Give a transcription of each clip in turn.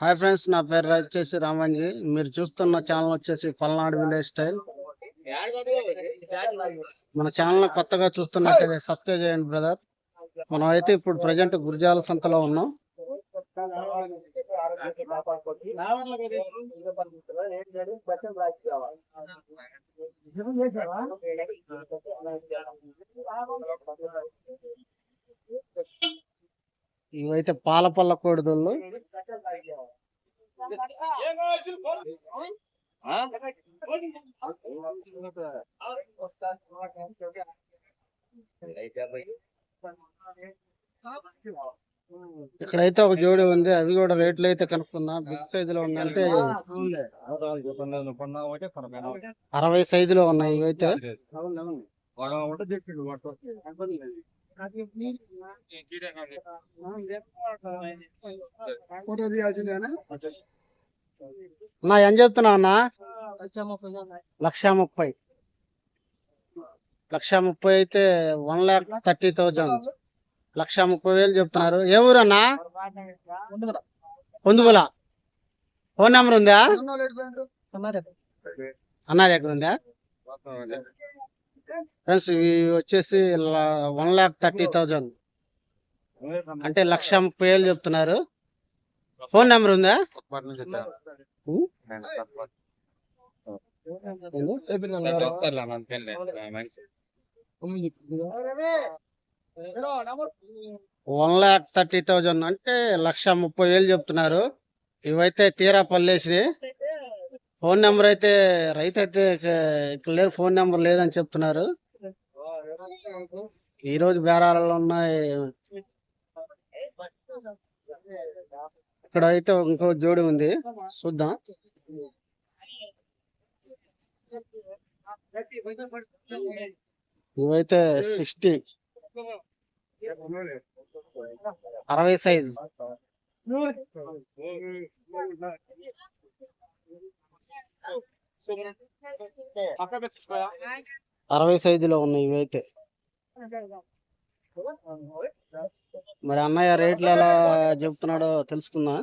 Hi friends నా పేరు వచ్చేసి రామాంజీ మీరు చూస్తున్న ఛానల్ వచ్చేసి పల్నాడు విలేజ్ స్టైల్ మన ఛానల్ కొత్తగా చూస్తున్నట్లయితే సబ్స్క్రైబ్ చేయండి బ్రదర్ మనం అయితే ఇప్పుడు ప్రజెంట్ గురిజాల సంతలో ఉన్నాం. ఇవైతే పాల పళ్ళ కోడిదోళ్ళు. ఇక్కడైతే ఒక జోడి ఉంది అవి కూడా రేట్లు అయితే కనుక్కుందాం. బిగ్ సైజ్లో ఉందంటే అరవై సైజులో ఉన్నాయి ఇవైతే. నా ఏం చెప్తున్నా అన్న? లక్ష ముప్పై. లక్ష ముప్పై అయితే one lakh thirty thousand. Lakh ముప్పై వేలు చెప్తున్నారు. ఏ ఊరన్నా? పొందుగుల. ఫోన్ నెంబర్ ఉందా? అన్నా దగ్గర ఉందా? ఫ్రెండ్స్ ఇవి వచ్చేసి వన్ ల్యాక్ థర్టీ థౌజండ్. అంటే లక్ష ముప్పై వేలు చెప్తున్నారు. ఫోన్ నెంబర్ ఉందా? వన్ ల్యాక్ థర్టీ థౌజండ్ అంటే లక్ష ముప్పై వేలు చెప్తున్నారు. ఇవైతే తీరా పల్లేసినాయి ఫోన్ నెంబర్ అయితే రైతు అయితే ఇక్కడ లేరు ఫోన్ నెంబర్ లేదని చెప్తున్నారు. ఈ రోజు బేరాలలో ఉన్నాయి. ఇక్కడ అయితే ఇంకో జోడి ఉంది. చూద్దాం. ఇవైతే సిక్స్టీ. అరవై సైజ్. అరవై సైజులో ఉన్నాయి ఇవైతే మరి అన్నయ్య రేట్లు ఎలా చెప్తున్నాడో తెలుసుకుందా?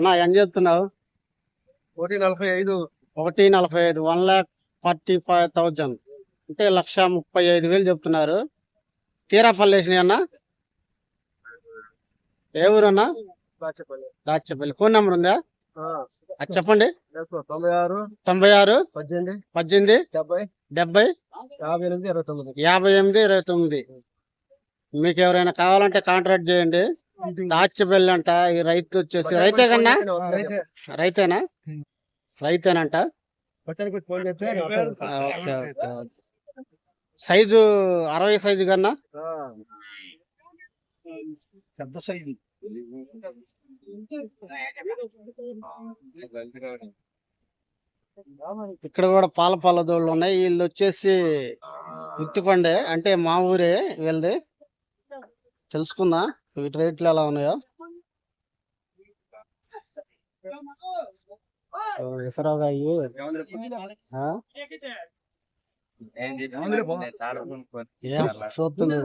నా ఏం చెప్తున్నావు ఒకటి నలభై ఐదు. ఒకటి నలభై ఐదు one lakh forty five thousand. అంటే లక్ష ముప్పై ఐదు వేలు చెప్తున్నారు. తీరా పల్లేసినాయి అన్న? ఏ ఊరు అన్న? దాచేపల్లి. దాచపల్లి. ఫోన్ నెంబర్ ఉందా? అది చెప్పండి. తొంభై ఆరు. తొంభై ఆరు పద్దెనిమిది. పద్దెనిమిది డెబ్బై. డెబ్బై యాభై ఎనిమిది ఇరవై తొమ్మిది. యాభై ఎనిమిది ఇరవై తొమ్మిది. మీకు ఎవరైనా కావాలంటే కాంట్రాక్ట్ చేయండి. దాచపల్లి అంట ఈ రైతు వచ్చేసి రైతే కన్నా? రైతే. రైతేనా? రైతేనంట. సైజు అరవై సైజు కన్నా? ఆ. పెద్ద సైజు. ఇక్కడ కూడా పాల పాల దోళ్ళు ఉన్నాయి. వీళ్ళు వచ్చేసి గుత్తికొండే అంటే మా ఊరే వీళ్ళది. తెలుసుకుందా? వీటి రేట్లు ఎలా ఉన్నాయో? ఓ, అయ్యి చూస్తుంది?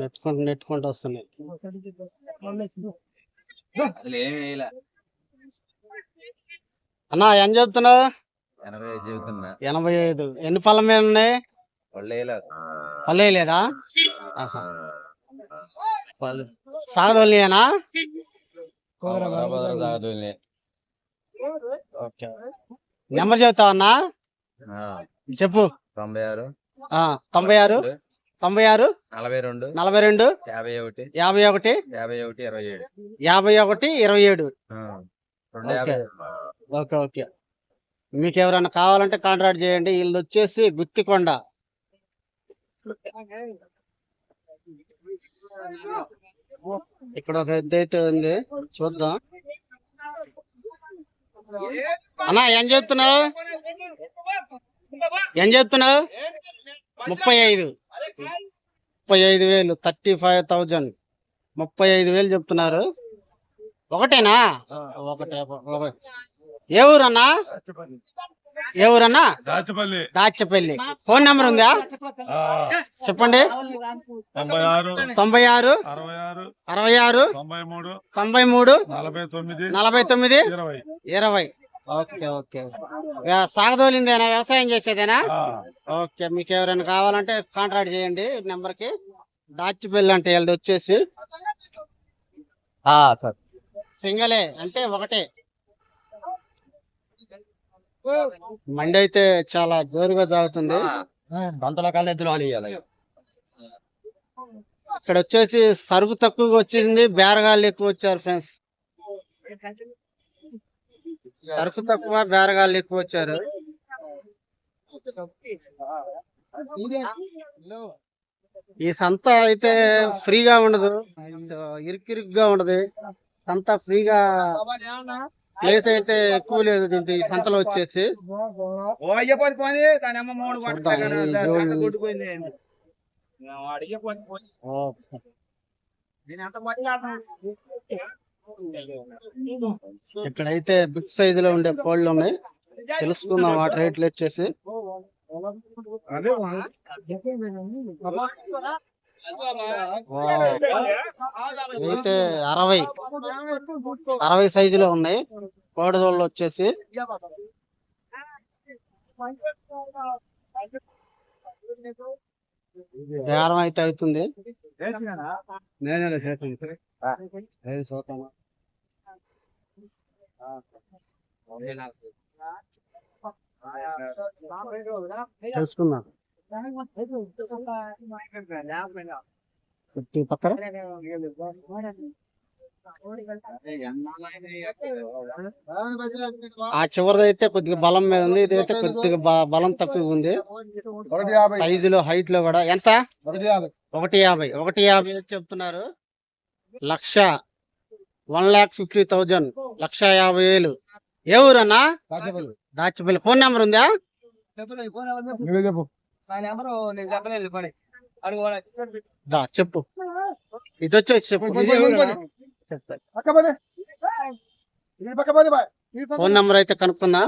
నెట్టుకుంటూ నెట్టుకుంటూ వస్తున్నాయి. అన్నా ఏం చెప్తున్నావు? ఎనభై ఐదు చెబుతున్నా. ఎనభై ఐదు. ఎన్ని పళ్ళ మీద ఉన్నాయి ఒళ్ళేలా పల్లె లేదా సాగదోళ్ళేనా ఓకే. నెంబర్ చెబుతావా అన్నా? చెప్పు. తొంభై ఆరు ఆ తొంభై ఆరు తొంభై ఆరు నలభై రెండు నలభై రెండు యాభై ఒకటి యాభై ఒకటి యాభై ఒకటి ఇరవై ఏడు యాభై. ఒకటి ఇరవై ఏడు ఓకే ఓకే. మీకు ఎవరైనా కావాలంటే కాంట్రాక్ట్ చేయండి. వీళ్ళు వచ్చేసి గుత్తికొండ. ఇక్కడ ఒక ఎద్దు అయితే ఉంది. చూద్దాం. అన్నా ఏం చెప్తున్నావు? ఏం చెప్తున్నావు? ముప్పై ఐదు. ముప్పై ఐదు వేలు థర్టీ ఫైవ్ థౌజండ్. ముప్పై ఐదు వేలు చెప్తున్నారు. ఒకటేనా? ఒకటే ఒక- ఏ ఊరన్నా? ఏ ఊరన్నా? దాచపల్లి. దాచపల్లి. ఫోన్ నెంబర్ ఉందా? చెప్పండి. తొంభై ఆరు. తొంభై ఆరు. అరవై ఆరు. తొంభై మూడు. నలభై తొమ్మిది. నలభై తొమ్మిది. ఇరవై. Okay okay. సాగదోలిందేనా? వ్యవసాయం చేసేదేనా? ఆ, ఓకే మీకు ఎవరైనా కావాలంటే కాంటాక్ట్ చేయండి నెంబర్కి దాచిపల్లి అంటే వీళ్ళది వచ్చేసి సార్. సింగలే అంటే ఒకటే. మండి అయితే చాలా జోరుగా సాగుతుంది సొంతలో కల్లా ఎద్దులు అని ఇక్కడ వచ్చేసి సరుకు తక్కువగా వచ్చింది బేరగాళ్ళు ఎక్కువ వచ్చారు ఫ్రెండ్స్. సరుకు తక్కువ బేరగాళ్ళు ఎక్కువ వచ్చారు. ఈ సంత అయితే ఫ్రీగా ఉండదు. ఇరుకిరుగ్గా ఉండదు. సంత ఫ్రీగా ప్లేస్ అయితే ఎక్కువ లేదు ఈ సంతలో వచ్చేసి. ఇక్కడైతే బిగ్ సైజ్లో ఉండే కోళ్ళు ఉన్నాయి. తెలుసుకుందాం వాటి రేట్లు వచ్చేసి. అయితే అరవై. అరవై సైజులో ఉన్నాయి. కోడిదోళ్ళు వచ్చేసి. బేరం అయితే అవుతుంది. తెలుసుకున్నా పక్కన. ఆ చివరిది అయితే కొద్దిగా బలం మీద ఉంది ఇది అయితే కొద్దిగా బలం తక్కువ ఉంది. యాభై. సైజులో హైట్లో కూడా ఎంత? ఒకటి యాభై. ఒకటి యాభై. చెప్తున్నారు. లక్ష వన్ లాక్ ఫిఫ్టీ థౌజండ్. లక్ష యాభై వేలు. ఏ ఊరన్నా? దాచిపల్లి. ఫోన్ నెంబర్ ఉందా? నువ్వే చెప్పు. నా నెంబరు నేను చెప్పలేదు పడి అడుగు దా చెప్పు. ఇటు వచ్చి చెప్పు ఫోన్ నెంబర్ అయితే కనుక్కుందా?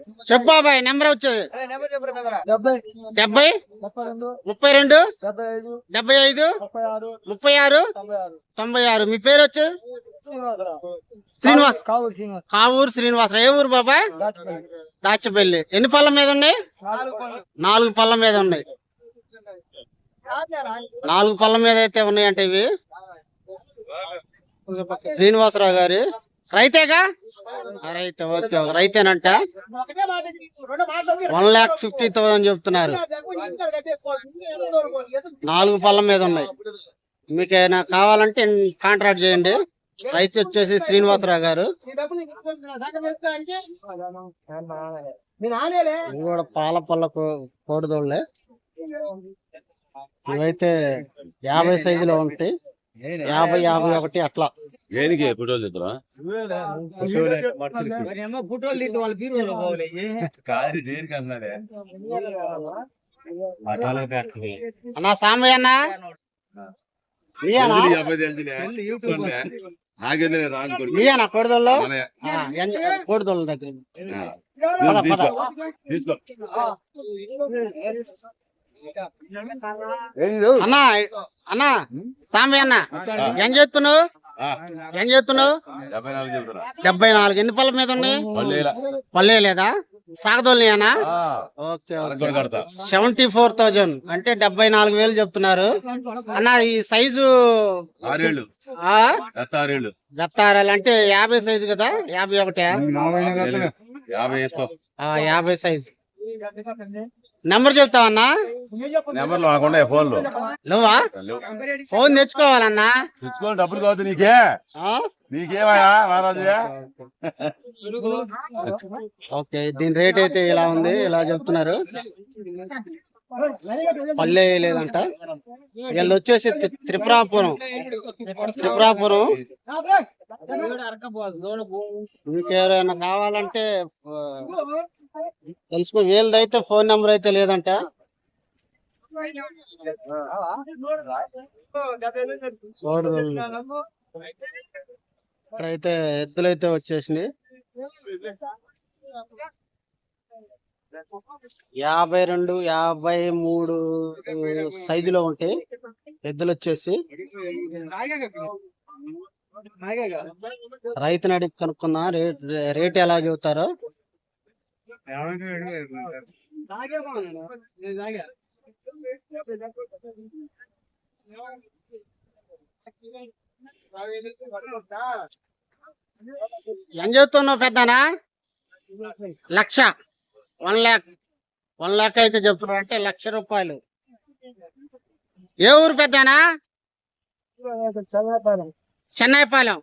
పని చెప్పు నాకు. చెప్పు బాబాయ్ నెంబర్ వచ్చేది డెబ్బై. ముప్పై రెండు. డెబ్బై ఐదు. ముప్పై ఆరు. ముప్పై ఆరు తొంభై ఆరు. మీ పేరు వచ్చి? శ్రీనివాసరావు. శ్రీనివాస్. కావూరు శ్రీనివాస్. ఏ ఊరు బాబాయ్? దాచిపల్లి. ఎన్ని పళ్ళ మీద ఉన్నాయి? నాలుగు పళ్ళ. మీద ఉన్నాయి. నాలుగు పళ్ళ మీద అయితే ఉన్నాయంటే ఇవి. శ్రీనివాసరావు గారి. రైతేగా? ఓకే. రైతేనంట? వన్ లాక్ ఫిఫ్టీ థౌసండ్ చెప్తున్నారు. నాలుగు పళ్ళ మీద ఉన్నాయి. మీకు ఏమైనా కావాలంటే కాంట్రాక్ట్ చేయండి. రైతు వచ్చేసి శ్రీనివాసరావు గారు. కూడా పాల పళ్ళ కో- కోడిదోళ్ళే. ఇవైతే యాభై సైజులో ఉంటాయి. యాభై యాభై ఒకటి అట్లా. దేనికి? కాదు అన్నాడే? అన్నా సాంబయ్య అన్న? నీయనా కోడిదోళ్ళు? దగ్గర. తీసుకో అన్న అన్న సాంబయ్య అన్న ఏం చేస్తున్నావు? ఏం చేస్తున్నావు? డెబ్బై నాలుగు ఎన్ని పళ్ళ మీద ఉన్నాయి? పల్లె లేదా? సాగదోళ్ళనియానా ఆ, ఓకే సెవెంటీ ఫోర్ థౌజండ్. అంటే డెబ్బై నాలుగు వేలు చెప్తున్నారు. అన్న ఈ సైజు గత్తారాలు అంటే యాభై సైజు కదా? యాభై ఒకటే? యాభై సైజు. నెంబర్ చెప్తావన్నా నెంబర్లు మాకుండా ఫోన్లు. నువ్వా? ఫోన్ తెచ్చుకోవాలన్నా? తెచ్చుకోవాలి డబ్బులు కావద్దు నీకే. ఆ? నీకేమయ్యా మహారాజు? ఓకే దీని రేట్ అయితే ఇలా ఉంది ఇలా చెప్తున్నారు. పల్లె లేదంట. వీళ్ళు వచ్చేసి త్రి- త్రిపురాపురం. త్రిపురాపురం. ఇంకెవరైనా కావాలంటే తెలుసుకో వీళ్ళదైతే ఫోన్ నెంబర్ అయితే లేదంట. ఇక్కడైతే ఎద్దులైతే వచ్చేసింది యాభై రెండు యాభై మూడు సైజులో ఉంటాయి. ఎద్దులు వచ్చేసి. రైతుని అడిగి కనుక్కున్నా రేట్ రేట్ ఎలా చెబుతారో. ఏం చెబుతున్నావు పెద్దనా? లక్ష. వన్ ల్యాక్ వన్ ల్యాక్ అయితే చెప్తున్నారు అంటే లక్ష రూపాయలు. ఏ ఊరు పెద్దనా? చెన్నైపాలెం.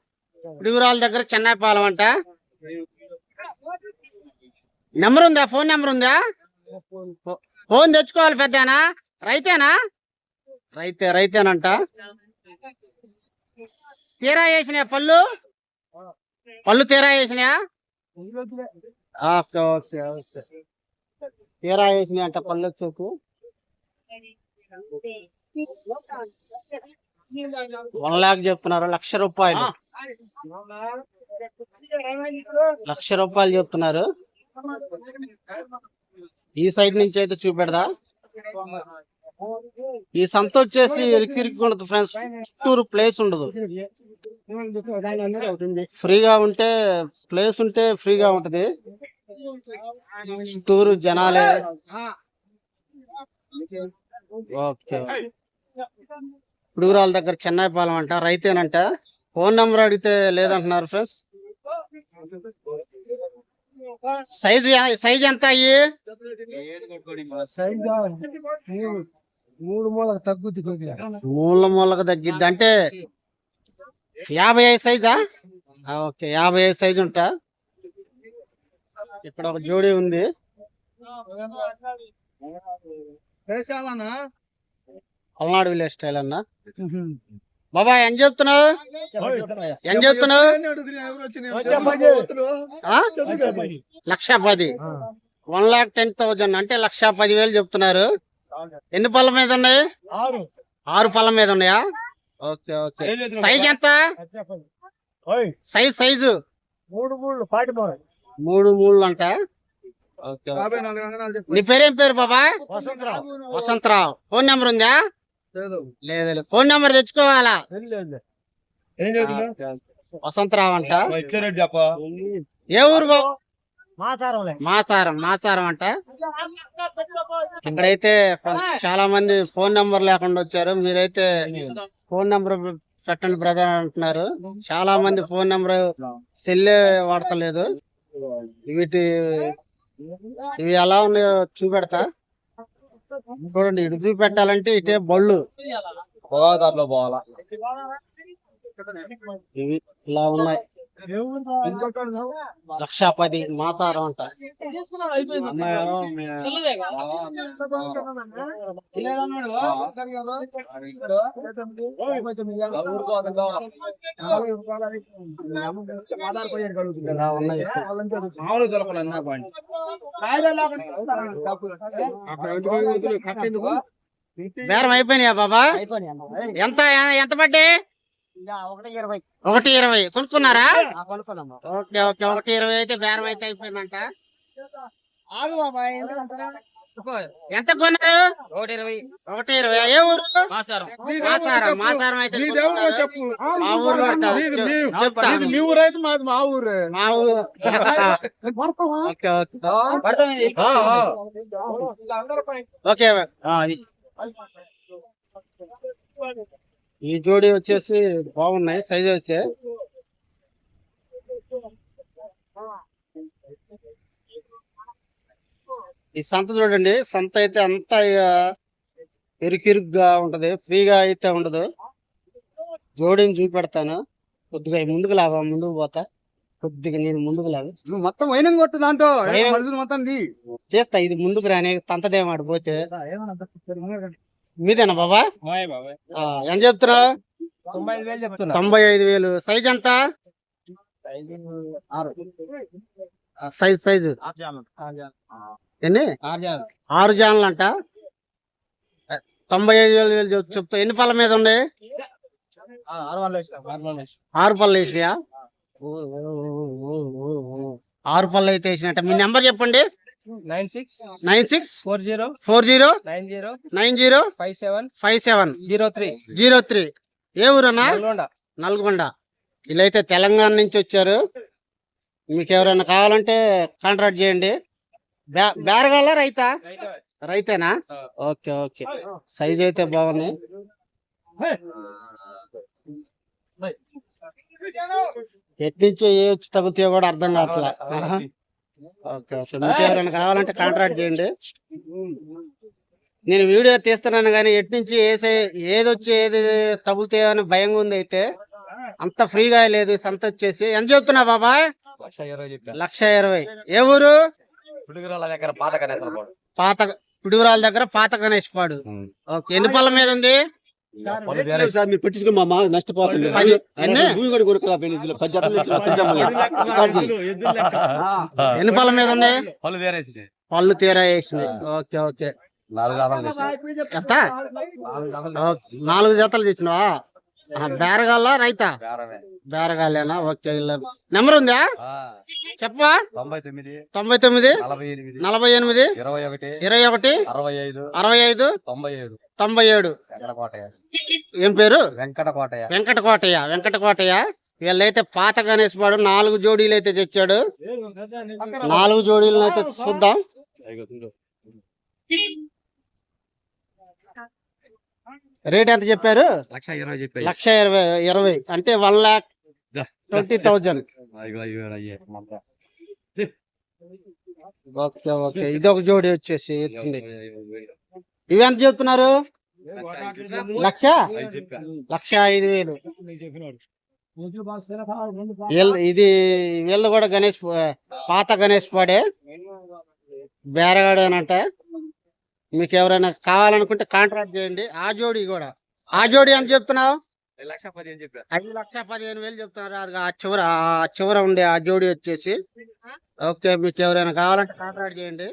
డిగురాల దగ్గర చెన్నైపాలెం అంట. నెంబర్ ఉందా? ఫోన్ నెంబర్ ఉందా? ఫోన్ తెచ్చుకోవాలి పెద్దనా? రైతేనా? రైతే రైతేనంట. తీరా వేసినాయా పళ్ళు? పళ్ళు తీరా వేసినాయా? Okay okay okay. తీరా వేసినాయి అంట పళ్ళు వచ్చేసి. వన్ లాక్ చెప్తున్నారు లక్ష రూపాయలు. లక్ష రూపాయలు చెప్తున్నారు. ఈ సైడ్ నుంచి అయితే చూపెడదా? ఈ సంత వచ్చేసి ఇరికి ఉండదు ఫ్రెండ్స్. చుట్టూరు ప్లేస్ ఉండదు. ఫ్రీగా ఉంటే ప్లేస్ ఉంటే ఫ్రీగా ఉంటది. చుట్టూరు జనాలే. ఓకే. పుడుగురాల దగ్గర చెన్నైపాలెం అంట రైతేనంట. ఫోన్ నెంబర్ అడిగితే లేదంటున్నారు ఫ్రెండ్స్. సైజు సైజ్ ఎంత అయ్యి? మూడు మూలకు తగ్గుద్ది కొద్దిగా. మూల మూలకు తగ్గిద్ది. అంటే యాభై ఐదు సైజా? ఆ, ఓకే యాభై ఐదు సైజు ఉంటా. ఇక్కడ ఒక జోడీ ఉంది. పల్నాడు విలేజ్ స్టైల్ అన్న. బాబా ఏం చెప్తున్నావు? ఏం చెప్తున్నావు? లక్ష పది. వన్ లాక్ టెన్ థౌజండ్ అంటే లక్ష పది వేలు చెప్తున్నారు. ఎన్ని పళ్ళ మీద ఉన్నాయి? ఆరు. ఆరు పళ్ళ మీద ఉన్నాయా? Okay okay. సైజ్ ఎంత? సైజ్ సైజు మూడు మూడు అంట? చెప్పు. నీ పేరేం పేరు బాబా? వసంతరావు. వసంతరావు. ఫోన్ నెంబర్ ఉందా? లేదు. ఫోన్ నెంబర్ తెచ్చుకోవాలా? ఏం వసంతరావు అంట. ఏ ఊరు బాబు? మాసారం మాసారం అంట? ఇక్కడైతే చాలా మంది ఫోన్ నెంబర్ లేకుండా వచ్చారు. మీరైతే ఫోన్ నెంబర్ పెట్టండి బ్రదర్ అంటున్నారు. చాలా మంది ఫోన్ నెంబర్ సెల్లే వాడతలేదు. వీటి ఇవి ఎలా ఉన్నాయో చూపెడతా. చూడండి ఇటు చూపెట్టాలంటే ఇటే బళ్ళు. పొగాదారిలో పోవాలా? ఇవి ఇలా ఉన్నాయి. లక్ష పది మాసారం అంట. బేరం అయిపోయినాయా బాబా? ఎంత ఎంత పడ్డి ఒకటి ఇరవై. కొనుక్కున్నారా? Okay okay. ఒకటి ఇరవై అయితే బేరం అయితే అయిపోయిందంట. ఎంత కొన్నారు? ఒకటి ఇరవై. ఒకటి ఇరవై. ఏ ఊరు? మాసారం. మాతారం మాతారం అయితే. మా ఊరు చెప్తా మీ ఊరైతే మాది మా ఊరే. మా ఊరు. Okay okay. ఈ జోడి వచ్చేసి బాగున్నాయి సైజ్ వచ్చే ఈ సంత చూడండి సంత అయితే అంతా ఇరుకిరుగ్గా ఉంటది ఫ్రీగా అయితే ఉండదు. జోడిని చూపెడతాను. కొద్దిగా ముందుకు లాగా ముందుకు పోతా. కొద్దిగా నేను ముందుకు లాగా. నువ్వు మొత్తం వైనం కొట్టు దాంట్లో. మొత్తం ది చేస్తా ఇది ముందుకు రాని తంతదేమాడు పోతే. మీదేనా బాబా? ఆ, ఎంత చెప్తున్నా? తొంభై ఐదు వేలు చెప్తున్నా. తొంభై ఐదు వేలు. సైజ్ ఎంత? సైజ్ సైజు ఎన్ని? ఆరు జాన్లు. అంట తొంభై ఐదు వేలు వేలు చెప్- చెప్తా. ఎన్ని పళ్ళ మీద ఉన్నాయి ఆరు పళ్ళు వేసినాయా? ఆరు పళ్ళు అయితే వేసినట్ట మీ నెంబర్ చెప్పండి. Nine six nine six four zero four zero nine zero nine zero five seven five seven zero three zero three. ఏ ఊరన్నా? నల్గొండ. నల్గొండ. వీళ్ళైతే తెలంగాణ నుంచి వచ్చారు. మీకు ఎవరైనా కావాలంటే కాంట్రాక్ట్ చేయండి. బేరగాల రైతా? రైతేనా. Okay okay. సైజ్ అయితే బాగున్నాయి ఎట్నుంచి ఏ వచ్చి తగ్గుతాయో కూడా అర్థం కావట్లే. ఓకే మీకు ఎవరైనా కావాలంటే కాంట్రాక్ట్ చేయండి. నేను వీడియో తీస్తున్నాను కానీ ఎట్నుంచి ఏసే ఏది వచ్చి ఏది తగులుతాయో అని భయంగా ఉంది అయితే అంత ఫ్రీగా లేదు సంత వచ్చేసి ఎంత చెప్తున్నా బాబా? లక్ష ఇరవై ఏ ఊరు? పాత పిడుగురాల దగ్గర పాత గణేష్ పాడు. ఓకే ఎన్ని పళ్ళ మీద ఉంది? సార్ మీరు పెట్టించుకుని మా మా నష్టపోతుంది. ఎన్ని భూమి కూడా కొడుకు పళ్ళ మీద ఉన్నాయి? పళ్ళు తీరా వేసినాయి ఓకే ఓకే. ఎంత. నాలుగు జతలు తెచ్చినావా? బేరగాల రైతా? బేరగాలేనా ఓకే నెంబర్ ఉందా? చెప్పవా? తొంభై తొమ్మిది తొంభై తొమ్మిది నలభై ఎనిమిది నలభై ఎనిమిది ఇరవై ఒకటి ఇరవై ఒకటి అరవై ఐదు అరవై ఐదు తొంభై ఏడు. తొంభై ఏడు. ఏం పేరు? వెంకటకోటయ్య వెంకటకోటయ్య వెంకటకోటయ్య వీళ్ళైతే పాత గణేష్ పాడు నాలుగు జోడీలు అయితే తెచ్చాడు. నాలుగు జోడీలను అయితే చూద్దాం. రేట్ ఎంత చెప్పారు? లక్ష ఇరవై లక్ష ఇరవై ఇరవై. అంటే one lakh twenty thousand. Okay okay. ఇది ఒక జోడీ వచ్చేసి ఇవెంత ఇవి ఎంత చెప్తున్నారు? లక్ష? లక్ష ఐదు వేలు. ఇది వీళ్ళు కూడా గణేష్ పాత గణేష్ పాడే? బేరగాడేనంట మీకు ఎవరైనా కావాలనుకుంటే కాంట్రాక్ట్ చేయండి. ఆ జోడి కూడా. ఆ జోడి ఎంత చెప్తున్నావు? ఐదు లక్ష పదిహేను వేలు చెప్తున్నారు. అది ఆ చివర ఆ చివర ఉండే ఆ జోడి వచ్చేసి. ఓకే మీకు ఎవరైనా కావాలంటే కాంట్రాక్ట్ చేయండి.